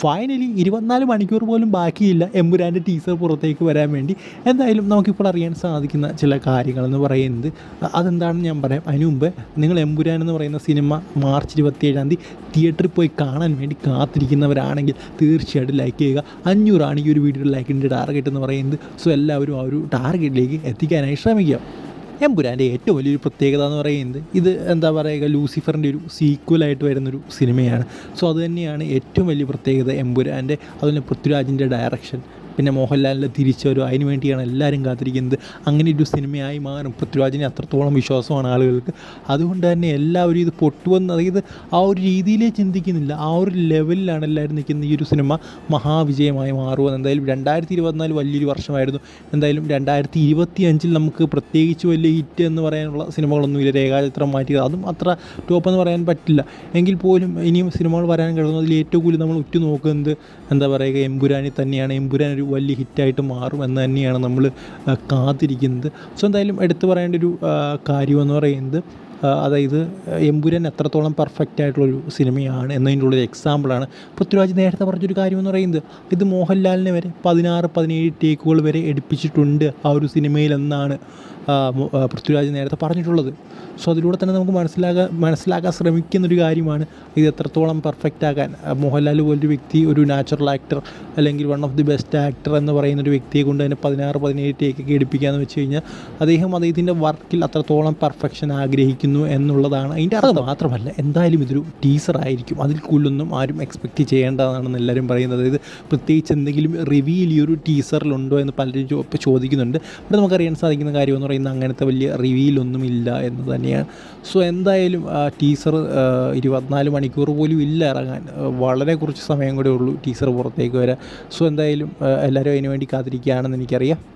Finally ഇരുപത്തിനാല് മണിക്കൂർ പോലും ബാക്കിയില്ല എമ്പുരാന്റെ ടീസർ പുറത്തേക്ക് വരാൻ വേണ്ടി. എന്തായാലും നമുക്കിപ്പോൾ അറിയാൻ സാധിക്കുന്ന ചില കാര്യങ്ങളെന്ന് പറയുന്നത് അതെന്താണെന്ന് ഞാൻ പറയാം. അതിനു മുമ്പ് നിങ്ങൾ എമ്പുരാൻ എന്ന് പറയുന്ന സിനിമ മാർച്ച് ഇരുപത്തിയേഴാം തീയതി തിയേറ്ററിൽ പോയി കാണാൻ വേണ്ടി കാത്തിരിക്കുന്നവരാണെങ്കിൽ തീർച്ചയായിട്ടും ലൈക്ക് ചെയ്യുക. അഞ്ഞൂറാണ് ഈ ഒരു വീഡിയോയുടെ ലൈക്കിന്റെ ടാർഗറ്റ് എന്ന് പറയുന്നത്. സോ എല്ലാവരും ആ ഒരു ടാർഗറ്റിലേക്ക് എത്തിക്കാനായി ശ്രമിക്കുക. എമ്പുരാന്റെ ഏറ്റവും വലിയൊരു പ്രത്യേകത എന്ന് പറയുന്നത് ഇത് എന്താ പറയുക ലൂസിഫറിന്റെ ഒരു സീക്വലായിട്ട് വരുന്നൊരു സിനിമയാണ്. സോ അത് തന്നെയാണ് ഏറ്റവും വലിയ പ്രത്യേകത എമ്പുരാന്റെ അതുപോലെ പൃഥ്വിരാജിന്റെ ഡയറക്ഷൻ പിന്നെ മോഹൻലാലിന്റെ തിരിച്ചുവരും അതിന് വേണ്ടിയാണ് എല്ലാവരും കാത്തിരിക്കുന്നത്. അങ്ങനെ ഒരു സിനിമയായി മാറും. പൃഥ്വിരാജിനെ അത്രത്തോളം വിശ്വാസമാണ് ആളുകൾക്ക്. അതുകൊണ്ട് തന്നെ എല്ലാവരും ഇത് പൊട്ടുവെന്ന് അതായത് ആ ഒരു രീതിയിലേ ചിന്തിക്കുന്നില്ല. ആ ഒരു ലെവലിലാണ് എല്ലാവരും നിൽക്കുന്നത് ഈ ഒരു സിനിമ മഹാവിജയമായി മാറുമെന്ന് എന്തായാലും രണ്ടായിരത്തി ഇരുപത്തിനാല് വലിയൊരു വർഷമായിരുന്നു. എന്തായാലും രണ്ടായിരത്തി ഇരുപത്തി അഞ്ചിൽ നമുക്ക് പ്രത്യേകിച്ച് വലിയ ഹിറ്റ് എന്ന് പറയാനുള്ള സിനിമകളൊന്നും ഇല്ല. രേഖാചിത്രം മാറ്റിയത് അതും അത്ര ടോപ്പ് എന്ന് പറയാൻ പറ്റില്ല. എങ്കിൽ പോലും ഇനിയും സിനിമകൾ വരാൻ കഴിയുന്നതിൽ ഏറ്റവും കൂടുതൽ നമ്മൾ ഉറ്റുനോക്കുന്നത് എന്താ പറയുക എംപുരാനി തന്നെയാണ്. എംപുരാൻ ഒരു വലിയ ഹിറ്റായിട്ട് മാറും എന്ന് തന്നെയാണ് നമ്മൾ കാത്തിരിക്കുന്നത്. സോ എന്തായാലും എടുത്തു പറയേണ്ട ഒരു കാര്യമെന്ന് പറയുന്നത് അതായത് എമ്പുരാൻ എത്രത്തോളം പെർഫെക്റ്റ് ആയിട്ടുള്ളൊരു സിനിമയാണ് എന്നതിന്റെ ഉള്ളൊരു എക്സാമ്പിളാണ് പൃഥ്വിരാജ് നേരത്തെ പറഞ്ഞൊരു കാര്യം എന്ന് പറയുന്നത് ഇത് മോഹൻലാലിനെ വരെ പതിനാറ് പതിനേഴ് ടേക്കുകൾ വരെ എടുപ്പിച്ചിട്ടുണ്ട് ആ ഒരു ആ, പൃഥ്വിരാജ് നേരത്തെ പറഞ്ഞിട്ടുള്ളത്. സോ അതിലൂടെ തന്നെ നമുക്ക് മനസ്സിലാകാൻ മനസ്സിലാക്കാൻ ശ്രമിക്കുന്നൊരു കാര്യമാണ് ഇത് എത്രത്തോളം പെർഫെക്റ്റ് ആക്കാൻ മോഹൻലാൽ പോലൊരു വ്യക്തി ഒരു നാച്ചുറൽ ആക്ടർ അല്ലെങ്കിൽ one of the best actor എന്ന് പറയുന്ന ഒരു വ്യക്തിയെ കൊണ്ട് തന്നെ പതിനാറ് പതിനേഴ് ടേക്കൊക്കെ എടുപ്പിക്കാന്ന് വെച്ച് കഴിഞ്ഞാൽ അദ്ദേഹം അദ്ദേഹത്തിന്റെ വർക്കിൽ അത്രത്തോളം പെർഫെക്ഷൻ ആഗ്രഹിക്കുന്നു. എന്നുള്ളതാണ് അതിന്റെ അർത്ഥം. മാത്രമല്ല എന്തായാലും ഇതൊരു ടീസർ ആയിരിക്കും. അതിൽ കൂടുതലൊന്നും ആരും എക്സ്പെക്റ്റ് ചെയ്യേണ്ടതാണെന്ന് എല്ലാവരും പറയുന്നത്. അതായത് പ്രത്യേകിച്ച് എന്തെങ്കിലും റിവീൽ ഈ ഒരു ടീസറിലുണ്ടോ എന്ന് പലരും ഇപ്പോൾ ചോദിക്കുന്നുണ്ട്. ഇവിടെ നമുക്കറിയാൻ സാധിക്കുന്ന കാര്യം എന്ന് പറയുന്നത് അങ്ങനത്തെ വലിയ റിവീലൊന്നും ഇല്ല എന്ന് തന്നെയാണ്. സോ എന്തായാലും ആ ടീസർ ഇരുപത്തിനാല് മണിക്കൂർ പോലും ഇല്ല ഇറങ്ങാൻ. വളരെ കുറച്ച് സമയം കൂടെ ഉള്ളൂ ടീസർ പുറത്തേക്ക് വരാൻ. സോ എന്തായാലും എല്ലാവരും അതിനുവേണ്ടി കാത്തിരിക്കുകയാണെന്ന് എനിക്കറിയാം.